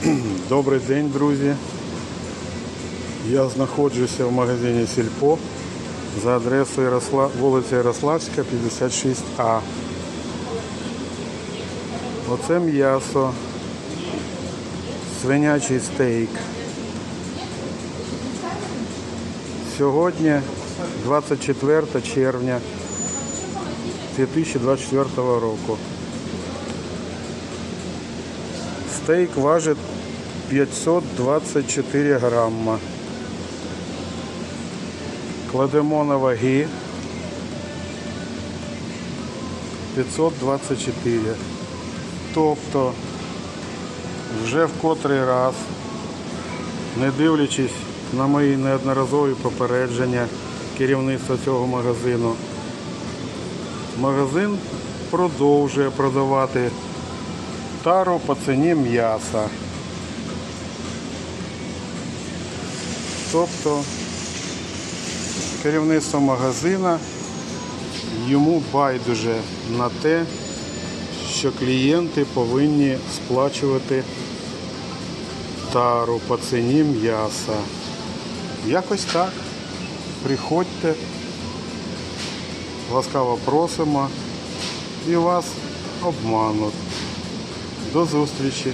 Добрий день, друзі. Я знаходжуся в магазині Сільпо за адресою Яросла... вулиця Ярославська, 56А. Оце м'ясо, свинячий стейк. Сьогодні 24 червня 2024 року. Стейк важить 524 грамма. Кладемо на ваги 524. Тобто вже в котрий раз, не дивлячись на мої неодноразові попередження керівництва цього магазину, магазин продовжує продавати тару по ціні м'яса. Тобто керівництво магазина йому байдуже на те, що клієнти повинні сплачувати тару по ціні м'яса. Якось так. Приходьте, ласкаво просимо і вас обмануть. До зустрічі!